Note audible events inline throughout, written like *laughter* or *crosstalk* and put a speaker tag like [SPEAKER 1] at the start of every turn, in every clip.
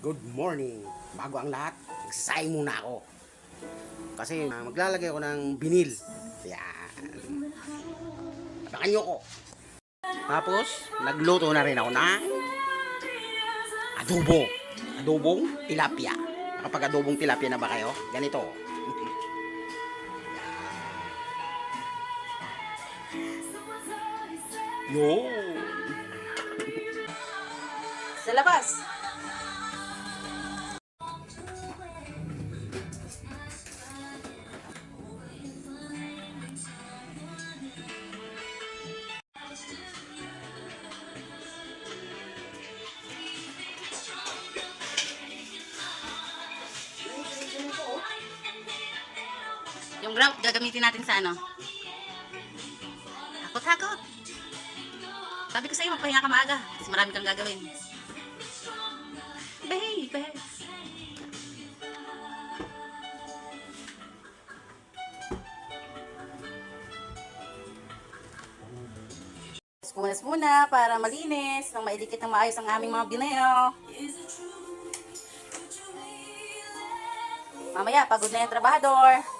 [SPEAKER 1] Good morning. Bago ang lahat, magsasayang muna ako. Kasi uh, maglalagay ako ng binil. Yan. Abangan nyo ko. Tapos, nagluto na rin ako ng adobo. Adobong tilapia. Kapag adobong tilapia na ba kayo? Ganito. *laughs* Yun.
[SPEAKER 2] Sa labas. Yung grout, gagamitin natin sa ano? Takot. Sabi ko sa'yo, magpahinga ka maaga. Kasi marami kang gagawin. Babe, Punas muna para malinis, nang maidikit ng maayos ang aming mga binayo. Mamaya, pagod na yung trabahador.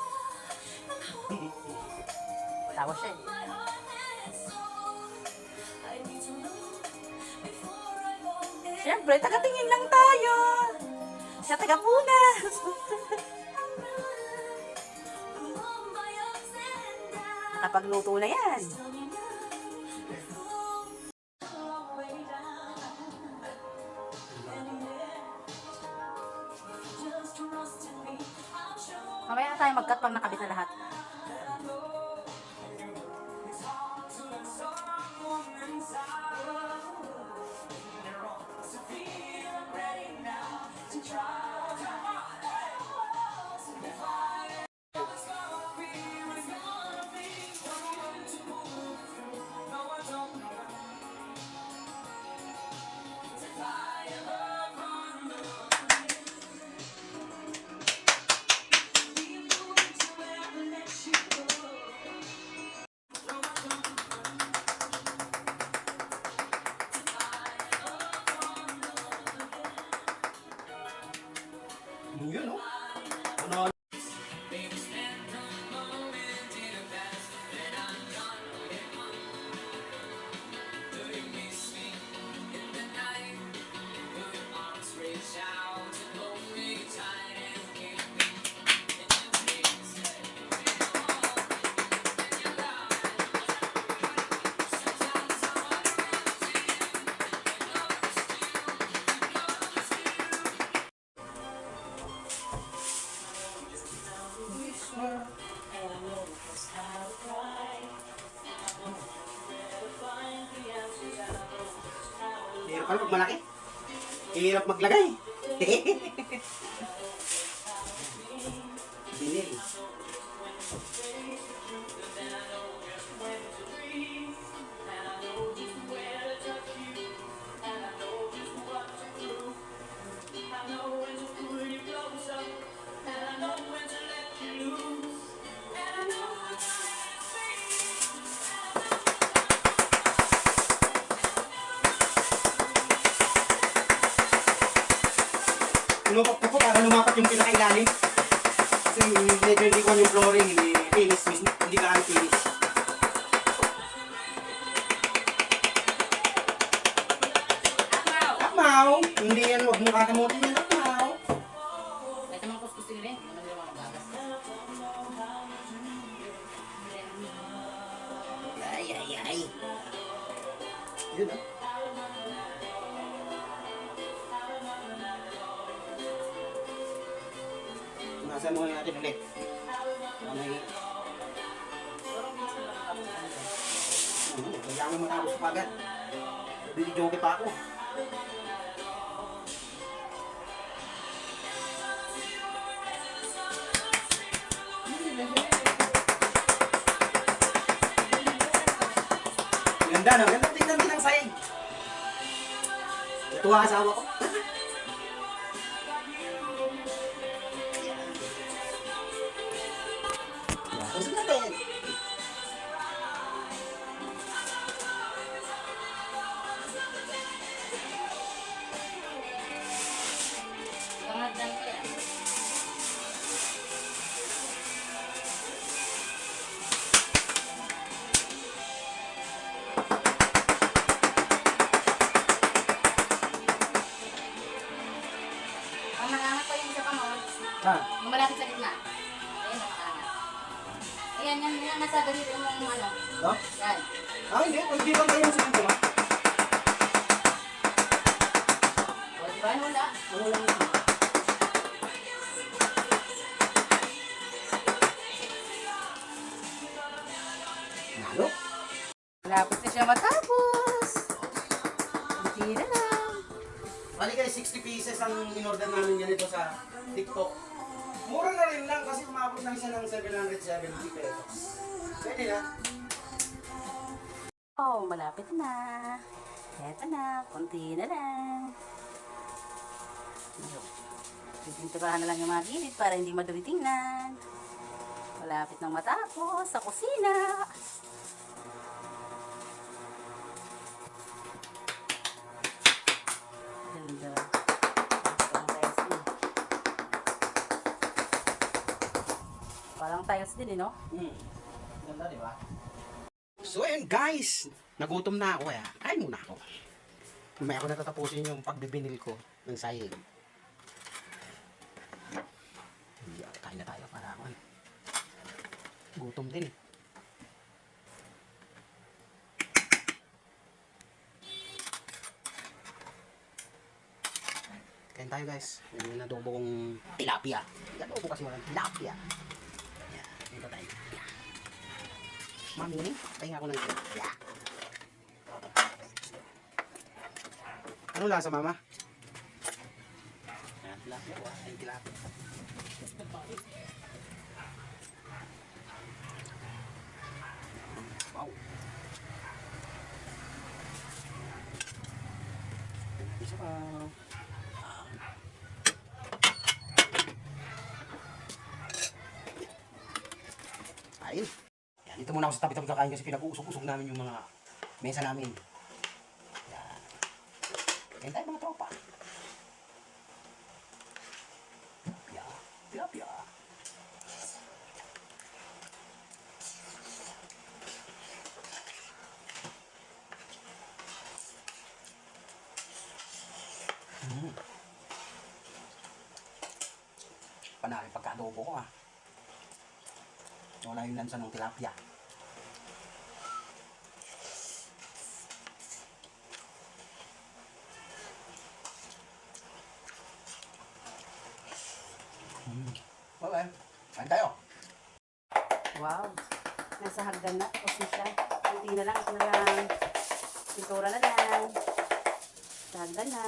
[SPEAKER 2] Tawa siya eh. Siyempre, tagatingin lang tayo. Siya taga-punas. *laughs* Nakapagluto na yan. Mamaya na tayo mag-cut pag nakabit na lahat. try.
[SPEAKER 1] Yun, no? Ano? Hirap pala pag malaki. Hirap maglagay. *laughs* Lumapat ko po para lumapat yung pinakailalim. Kasi medyo hindi ko yung flooring, hindi finish, hindi ka finish. Akmaw! Hindi yan, huwag mo kakamutin yung Nasa mo natin ulit. May... Ano, kailangan matapos pa agad. Bibidyoke pa ako. Ganda no? Ganda tingnan din ang saing. Natuwa asawa ko.
[SPEAKER 3] Gitna. Ayan, nakaangat. Ayan, yan, yan, nasa ganito yung ano.
[SPEAKER 1] No?
[SPEAKER 3] Yan.
[SPEAKER 1] Ah, hindi. Hindi lang tayo sa dito, ha?
[SPEAKER 3] O, di ba? Wala.
[SPEAKER 1] Ano lang ito? Nalo?
[SPEAKER 3] Malapit na siya matapos. Hindi na lang.
[SPEAKER 1] Bali guys, 60 pieces ang in-order namin ganito sa TikTok. Mura na rin lang kasi umabot lang siya ng 770 pesos. Pwede na.
[SPEAKER 3] Oh, malapit na. Eto na, konti na lang. Pipinturahan na lang yung mga gilid para hindi madumi tingnan. Malapit nang matapos sa kusina. Tiles din eh, no?
[SPEAKER 1] Hmm. Ganda, di ba? So ayun guys, nagutom na ako kaya kain muna ako. May ako natatapusin yung pagbibinil ko ng saying. Yeah, kain na tayo para ako. Gutom din eh. Kain tayo guys. May nadobo kong tilapia. Nadobo kasi walang tilapia. Mami, pahinga ko ng tilapia. Ano lasa mama? Tilapia. Wala tayong tilapia. Wow. Isa pa. Ayun. Dito muna ako sa tabi-tabi kakain kasi pinag-uusok-usok namin yung mga mesa namin. Yan. Yan tayo mga tropa. Tilapia. Tilapia. Mm. Panalo pagka-adobo ko ah. Wala yung lansa ng tilapia. Okay. Kain tayo.
[SPEAKER 3] Wow. Nasa hagdan na. Na siya. Kunti na lang. Ito na lang. Pintura na lang. Sa hagdan na.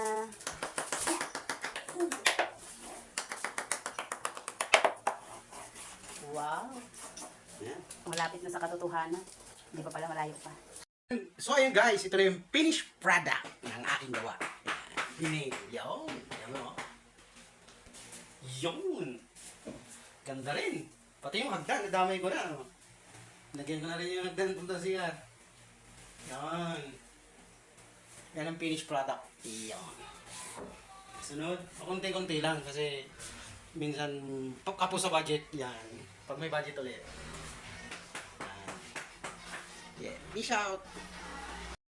[SPEAKER 3] Wow.
[SPEAKER 1] Yan.
[SPEAKER 3] Malapit na sa katotohanan. Hindi pa pala malayo pa.
[SPEAKER 1] So ayun guys, ito na yung finished product ng aking gawa. Yun. Yun. Ganda rin. Pati yung hagdan, nadamay ko na. ano. Lagyan ko na rin yung hagdan punta siya. Yan. Yan ang finished product. Yan. Sunod, konti-konti lang kasi minsan kapos sa budget, yan. Pag may budget ulit. Yan. Yeah, peace out.